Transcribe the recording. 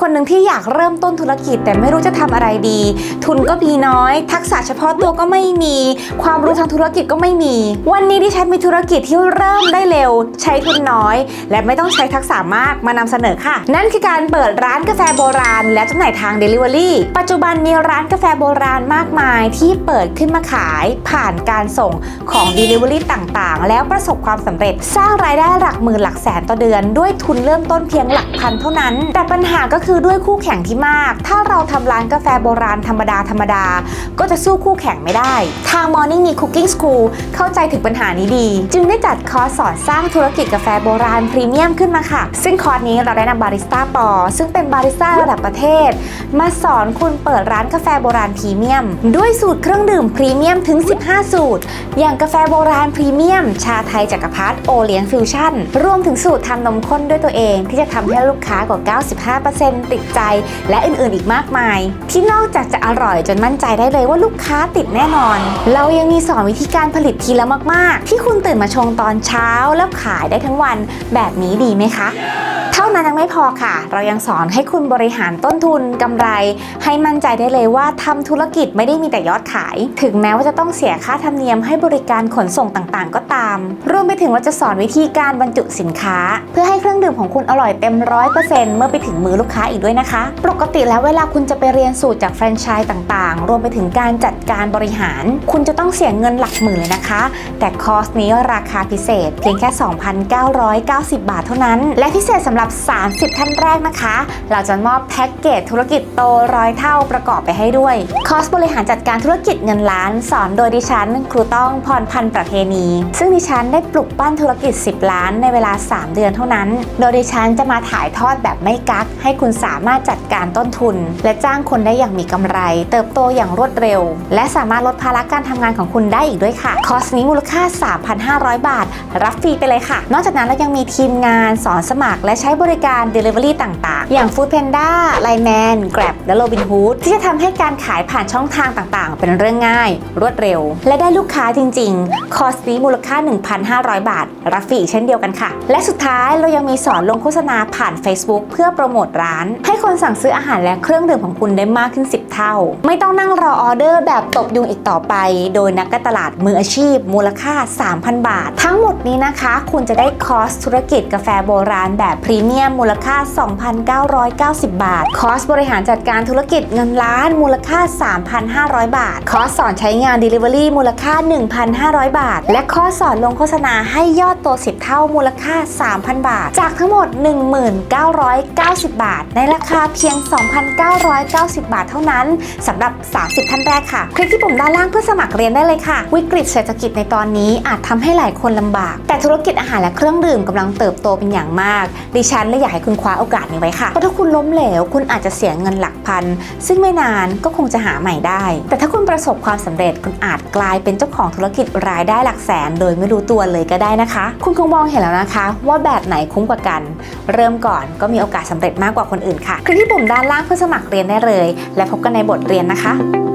คนหนึ่งที่อยากเริ่มต้นธุรกิจ แต่ไม่รู้จะทำอะไรดี ทุนก็มีน้อย ทักษะเฉพาะตัวก็ไม่มี ความรู้ทางธุรกิจก็ไม่มี วันนี้ดิฉันมีธุรกิจที่เริ่มได้เร็ว ใช้ทุนน้อย และไม่ต้องใช้ทักษะมากมานำเสนอค่ะ นั่นคือการเปิดร้านกาแฟโบราณ และจำหน่ายทาง Delivery ปัจจุบันมีร้านกาแฟโบราณมากมายที่เปิดขึ้นมาขายผ่านการส่งของ Delivery ต่างๆ แล้วประสบความสำเร็จ สร้างรายได้หลักหมื่นหลักแสนต่อเดือน ด้วยทุนเริ่มต้นเพียงหลักพันเท่านั้น แต่ปัญหาก็คือือด้วยคู่แข่งที่มาก ถ้าเราทำร้านกาแฟโบราณธรรมดาธรรมดา ก็จะสู้คู่แข่งไม่ได้ ทาง Morning มี Cooking School เข้าใจถึงปัญหานี้ดี จึงได้จัดคอร์สสอนสร้างธุรกิจกาแฟโบราณพรีเมียมขึ้นมาค่ะ ซึ่งคอร์สนี้เราได้นำบาริสต้าปอ ซึ่งเป็นบาริสต้าระดับประเทศ มาสอนคุณเปิดร้านกาแฟโบราณพรีเมียม ด้วยสูตรเครื่องดื่มพรีเมียมถึง 15 สูตร อย่างกาแฟโบราณพรีเมียม ชาไทยจักรพรรดิโอเลียงฟิวชั่นรวมถึงสูตรทำนมข้นด้วยตัวเอง ที่จะทำให้ลูกค้ากว่า 95%ติดใจ และอื่นๆอีกมากมาย ที่นอกจากจะอร่อยจนมั่นใจได้เลยว่าลูกค้าติดแน่นอน เรายังมีสอนวิธีการผลิตทีละมาก ๆ ที่คุณตื่นมาชงตอนเช้าแล้วขายได้ทั้งวันแบบนี้ดีไหมคะเท่านั้นยังไม่พอค่ะ เรายังสอนให้คุณบริหารต้นทุนกำไร ให้มั่นใจได้เลยว่าทำธุรกิจไม่ได้มีแต่ยอดขาย ถึงแม้ว่าจะต้องเสียค่าธรรมเนียมให้บริการขนส่งต่างๆ ก็ตาม รวมไปถึงเราจะสอนวิธีการบรรจุสินค้า เพื่อให้เครื่องดื่มของคุณอร่อยเต็มร้อยเปอร์เซ็นต์เมื่อไปถึงมือลูกค้าอีกด้วยนะคะ ปกติแล้วเวลาคุณจะไปเรียนสูตรจากแฟรนไชส์ต่างๆ รวมไปถึงการจัดการบริหาร คุณจะต้องเสียเงินหลักหมื่นเลยนะคะ แต่คอร์สนี้ราคาพิเศษ เพียงแค่ 2,990 บาทเท่านั้น และพิเศษสำหรับ30 ท่านแรกนะคะ เราจะมอบแพ็กเกจธุรกิจโตร้อยเท่าประกอบไปให้ด้วย คอร์สบริหารจัดการธุรกิจเงินล้าน สอนโดยดิฉัน ครูต้องพรพันธ์ประเพณี ซึ่งดิฉันได้ปลุกปั้นธุรกิจ 10 ล้านในเวลา 3 เดือนเท่านั้น โดยดิฉันจะมาถ่ายทอดแบบไม่กัก ให้คุณสามารถจัดการต้นทุน และจ้างคนได้อย่างมีกำไร เติบโตอย่างรวดเร็ว และสามารถลดภาระการทำงานของคุณได้อีกด้วยค่ะ คอร์สนี้มูลค่า 3,500 บาท รับฟรีไปเลยค่ะ นอกจากนั้นเรายังมีทีมงานสอนสมัครและใช้บริการ Delivery ต่างๆ อย่าง Food Panda, Line Man, Grab และ Robinhood ที่จะทำให้การขายผ่านช่องทางต่างๆ เป็นเรื่องง่าย รวดเร็ว และได้ลูกค้าจริง ๆ คอร์สนี้มูลค่า 1,500 บาท รับฟรีอีกเช่นเดียวกันค่ะ และสุดท้ายเรายังมีสอนลงโฆษณาผ่าน Facebook เพื่อโปรโมทร้าน ให้คนสั่งซื้ออาหารและเครื่องดื่มของคุณได้มากขึ้น 10 เท่า ไม่ต้องนั่งรอออเดอร์แบบตบยุงอีกต่อไป โดยนักการตลาดมืออาชีพ มูลค่า 3,000 บาท ทั้งหมดนี้นะคะ คุณจะได้คอร์สธุรกิจกาแฟโบราณแบบพรีเมียมมูลค่า 2,990 บาท คอร์สบริหารจัดการธุรกิจเงินล้าน มูลค่า 3,500 บาท คอร์สสอนใช้งาน Delivery มูลค่า 1,500 บาท และคอร์สสอนลงโฆษณาให้ยอดโต10 เท่ามูลค่า 3,000 บาท จากทั้งหมด 1990 บาท ในราคาเพียง 2,990 บาทเท่านั้นสำหรับ 30 ท่านแรกค่ะ คลิกที่ปุ่มด้านล่างเพื่อสมัครเรียนได้เลยค่ะ วิกฤตเศรษฐกิจในตอนนี้อาจทำให้หลายคนลำบาก แต่ธุรกิจอาหารและเครื่องดื่มกำลังเติบโตเป็นอย่างมากดิฉันเลยอยากให้คุณคว้าโอกาสนี้ไว้ค่ะ เพราะถ้าคุณล้มเหลว คุณอาจจะเสียเงินหลักพัน ซึ่งไม่นานก็คงจะหาใหม่ได้ แต่ถ้าคุณประสบความสำเร็จคุณอาจกลายเป็นเจ้าของธุรกิจรายได้หลักแสน โดยไม่รู้ตัวเลยก็ได้นะคะ คุณคงมองเห็นแล้วนะคะ ว่าแบบไหนคุ้มกว่ากัน เริ่มก่อนก็มีโอกาสสำเร็จมากกว่าคนอื่นค่ะคลิกที่ปุ่มด้านล่างเพื่อสมัครเรียนได้เลย และพบกันในบทเรียนนะคะ